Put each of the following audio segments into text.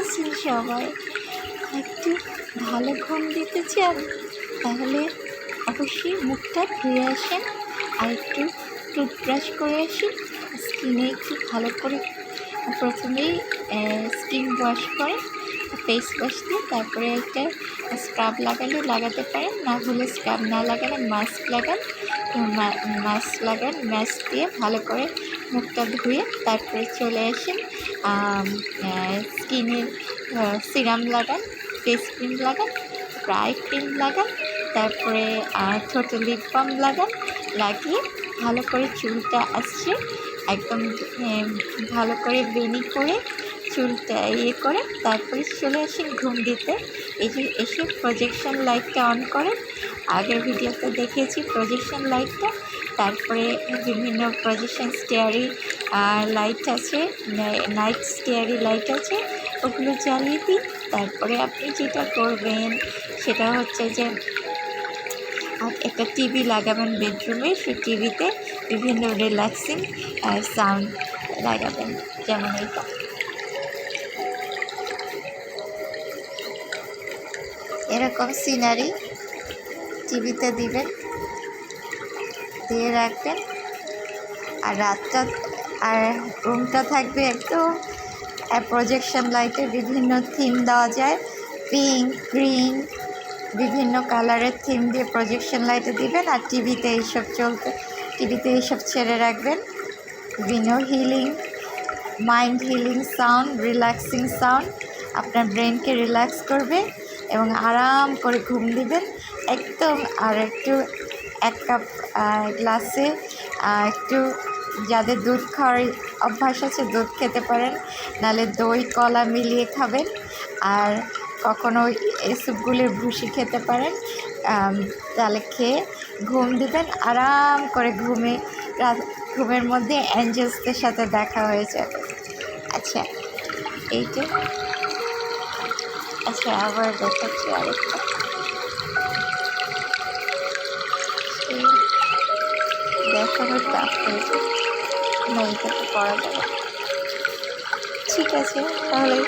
আছেন সবাই? একটু ভালো ঘুম দিতে চান? তাহলে অবশ্যই মুখটা ধুয়ে আসেন আর একটু টুথব্রাশ করে আসেন। স্কিনে একটু ভালো করে প্রথমেই স্কিন ওয়াশ করে ফেস ওয়াশ দিয়ে তারপরে একটা স্ক্রাব লাগালে লাগাতে পারেন। না হলে স্ক্রাব না লাগালে মাস্ক লাগান। মাস্ক লাগান মাস্ক দিয়ে ভালো করে মুখটা ধুয়ে তারপরে চলে আসেন। স্কিনের সিরাম লাগান ফেস ক্রিম লাগান ড্রাই ক্রিম লাগান, তারপরে ছোটো লিপ বাম লাগান, লাগিয়ে ভালো করে চুলটা আসছে। একদম ভালো করে বেনি করে চুলটা ইয়ে করে, তারপরে চলে আসেন ঘুম দিতে এই যে এসে প্রজেকশন লাইটটা অন করেন আগের ভিডিওতে দেখিয়েছি প্রজেকশন লাইটটা তারপরে বিভিন্ন প্রজেকশন স্টেয়ারি লাইট আছে নাইট স্টেয়ারি লাইট আছে, ওগুলো জ্বালিয়ে দিন তারপরে আপনি যেটা করবেন, সেটা হচ্ছে যে একটা টিভি লাগাবেন বেডরুমে সেই টিভিতে বিভিন্ন রিল্যাক্সিং সাউন্ড লাগাবেন। যেমন এইটা। এরকম সিনারি টিভিতে দিবেন, দিয়ে রাখবেন। আর রাতটা, আর রুমটা থাকবে একদম প্রজেকশন লাইটে বিভিন্ন থিম দেওয়া যায়। পিঙ্ক গ্রিন বিভিন্ন কালারের থিম দিয়ে প্রজেকশন লাইটে দিবেন, আর টিভিতে এইসব চলতে টিভিতে এইসব ছেড়ে রাখবেন। বিভিন্ন healing mind healing sound relaxing sound আপনার ব্রেনকে রিল্যাক্স করবে। এবং আরাম করে ঘুম দিবেন। একদম আর একটু এক কাপ গ্লাসে একটু যাদের দুধ খাওয়ার অভ্যাস আছে দুধ খেতে পারেন। নাহলে দই, কলা মিলিয়ে খাবেন। আর কখনো এই স্যুপগুলির ভুসি খেতে পারেন। তাহলে খেয়ে ঘুম দিবেন। আরাম করে ঘুমে, রাত, ঘুমের মধ্যে অ্যাঞ্জেলসদের সাথে দেখা হয়ে যাবে। আচ্ছা এইটা আচ্ছা আবার দেখাচ্ছি আরেকটা। দেখানোর দেখানো হয়েছে হয়ে না এটাকে করা যাবে ঠিক আছে, তাহলে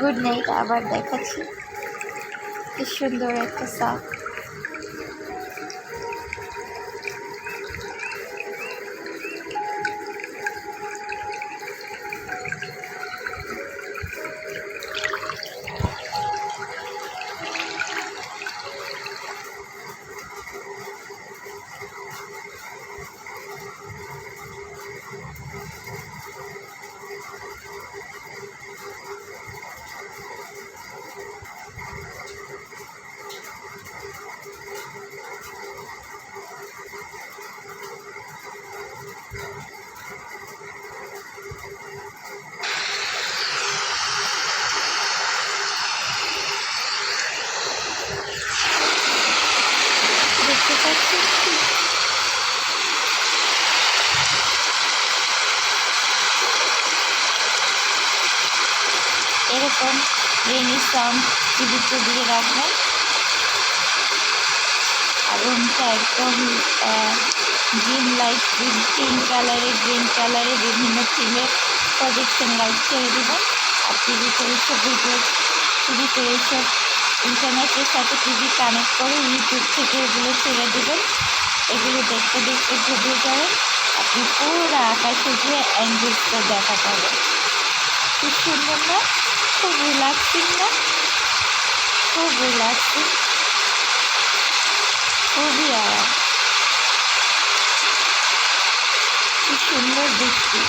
গুড নাইট, আবার দেখাচ্ছি। কি সুন্দর একটা সাপ দেখতে পাচ্ছি এরকম রেনি সাউন্ড টিভিতে দিয়ে রাখবেন আর রুমটা একদম গ্রিন লাইট গ্রিন পিঙ্ক কালারে গ্রিন কালারে বিভিন্ন থিমের প্রজেকশন লাইট ছেড়ে দেবেন আর টিভিতে এইসব ভিডিও টিভিতে এইসব ইন্টারনেটের সাথে টিভি কানেক্ট করে ইউটিউব থেকে এগুলো ছেড়ে দেবেন। এগুলো দেখতে দেখতে ঘুরে যাবেন। আপনি পুরো আকাশে গিয়ে অ্যাঞ্জেলসটা দেখা পাবেন। খুব সুন্দর না? খুব রিল্যাক্সিং না? খুব রিল্যাক্সিং খুবই আরাম কি সুন্দর দৃষ্টি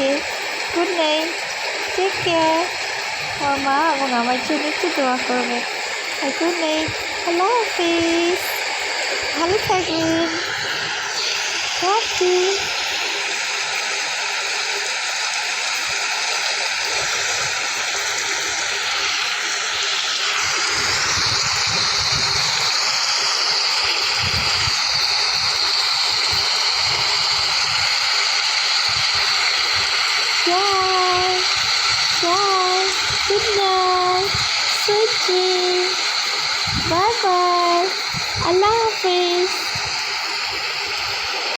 okay good night take care আমার মা এবং আমার জন্য একটু দোয়া করবে গুড নাইট আল্লাহ হাফিজ ভালো থাকবেন রাখি Good night. Sweet dreams.